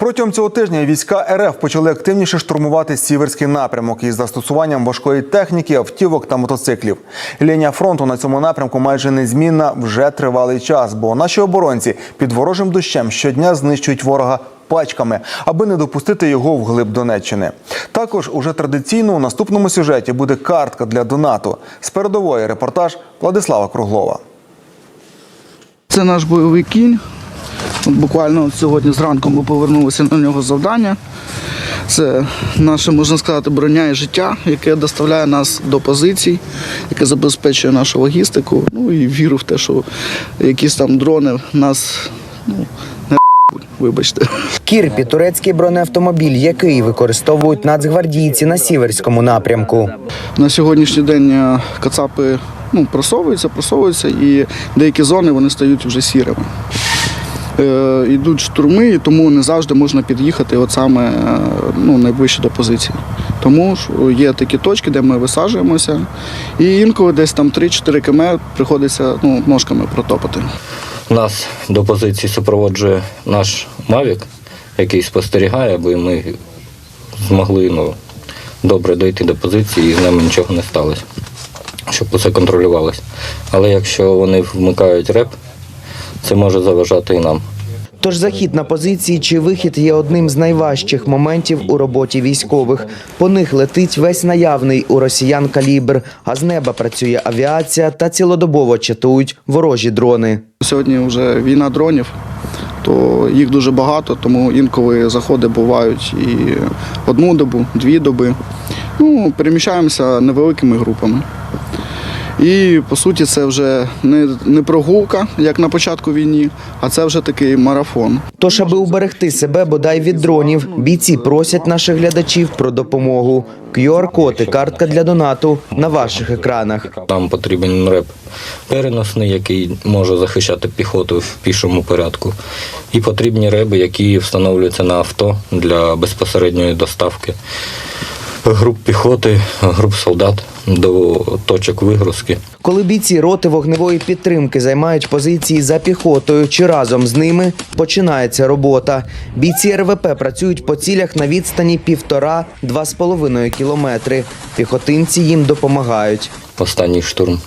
Протягом цього тижня війська РФ почали активніше штурмувати сіверський напрямок із застосуванням важкої техніки, автівок та мотоциклів. Лінія фронту на цьому напрямку майже незмінна вже тривалий час, бо наші оборонці під ворожим дощем щодня знищують ворога. Пачками, аби не допустити його в глиб Донеччини. Також уже традиційно у наступному сюжеті буде картка для донату. З передової репортаж Владислава Круглова. Це наш бойовий кінь. От Буквально от сьогодні зранку ми повернулися на нього завдання. Це наше, можна сказати, броня і життя, яке доставляє нас до позицій, яке забезпечує нашу логістику. Ну і віру в те, що якісь там дрони нас ну, не вибачте. Кірпі турецький бронеавтомобіль, який використовують нацгвардійці на сіверському напрямку. На сьогоднішній день е, кацапи ну, просовуються, просовуються, і деякі зони вони стають вже сірими. Е, йдуть штурми, і тому не завжди можна під'їхати от саме е, ну, найближче до позиції. Тому ж є такі точки, де ми висаджуємося, і інколи десь там 3-4 км приходиться ну, ножками протопати. Нас до позиції супроводжує наш Мавік, який спостерігає, аби ми змогли ну, добре дойти до позиції і з нами нічого не сталося, щоб усе контролювалося. Але якщо вони вмикають реп, це може заважати і нам. Тож захід на позиції чи вихід є одним з найважчих моментів у роботі військових. По них летить весь наявний у росіян калібр, а з неба працює авіація та цілодобово чатують ворожі дрони. Сьогодні вже війна дронів, то їх дуже багато, тому інколи заходи бувають і одну добу, дві доби. Ну, переміщаємося невеликими групами. І по суті це вже не, не прогулка, як на початку війни, а це вже такий марафон. Тож, аби уберегти себе бодай від дронів, бійці просять наших глядачів про допомогу. QR-код і картка для донату на ваших екранах. Нам потрібен реп переносний, який може захищати піхоту в пішому порядку. І потрібні реби, які встановлюються на авто для безпосередньої доставки груп піхоти, груп солдат до точок вигрузки. Коли бійці роти вогневої підтримки займають позиції за піхотою чи разом з ними, починається робота. Бійці РВП працюють по цілях на відстані півтора-два з половиною кілометри. Піхотинці їм допомагають. останній штурм,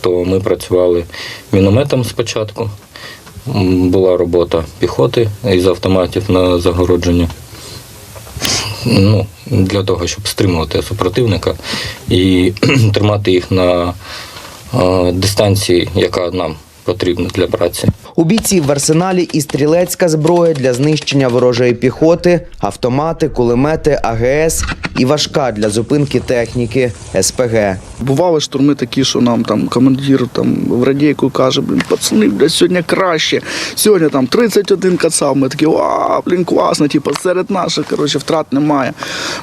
то ми працювали мінометом спочатку. Була робота піхоти із автоматів на загородження. Ну, для того, щоб стримувати супротивника і тримати їх на е, дистанції, яка нам потрібна для праці. У бійців в арсеналі і стрілецька зброя для знищення ворожої піхоти, автомати, кулемети, АГС і важка для зупинки техніки СПГ. Бували штурми такі, що нам там командир там в радійку каже, блін, пацани, блядь, сьогодні краще. Сьогодні там 31 кацав. Ми такі, а, блін, класно, типу, серед наших, коротше, втрат немає.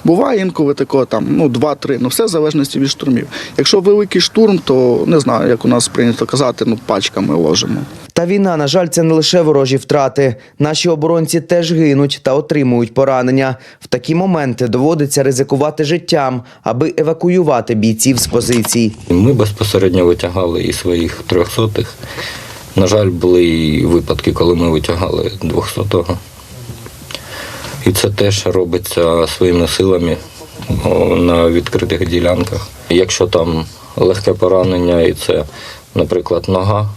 Буває інколи такого там, ну, 2-3, ну все в залежності від штурмів. Якщо великий штурм, то не знаю, як у нас прийнято казати, ну пачками ложимо. Та війна, на жаль, це не лише ворожі втрати. Наші оборонці теж гинуть та отримують поранення. В такі моменти доводиться ризикувати життям, аби евакуювати бійців з позицій. Ми безпосередньо витягали і своїх трьохсотих. На жаль, були і випадки, коли ми витягали двохсотого. І це теж робиться своїми силами на відкритих ділянках. Якщо там легке поранення і це, наприклад, нога,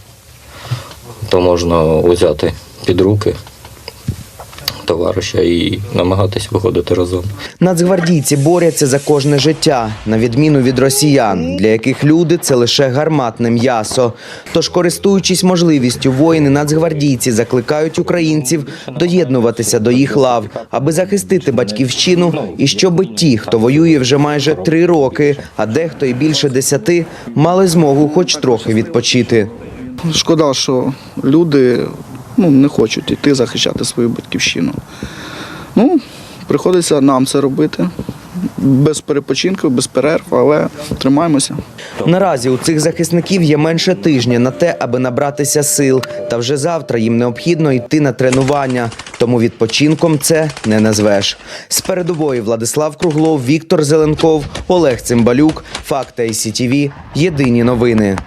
то можна взяти під руки товариша і намагатись виходити разом. Нацгвардійці борються за кожне життя, на відміну від росіян, для яких люди це лише гарматне м'ясо. Тож, користуючись можливістю, воїни нацгвардійці закликають українців доєднуватися до їх лав, аби захистити батьківщину, і щоб ті, хто воює вже майже три роки, а дехто і більше десяти, мали змогу хоч трохи відпочити. Шкода, що люди ну, не хочуть йти захищати свою батьківщину. Ну, приходиться нам це робити. Без перепочинку, без перерв, але тримаємося. Наразі у цих захисників є менше тижня на те, аби набратися сил. Та вже завтра їм необхідно йти на тренування. Тому відпочинком це не назвеш. З передової Владислав Круглов, Віктор Зеленков, Олег Цимбалюк, Факти ICTV. Єдині новини.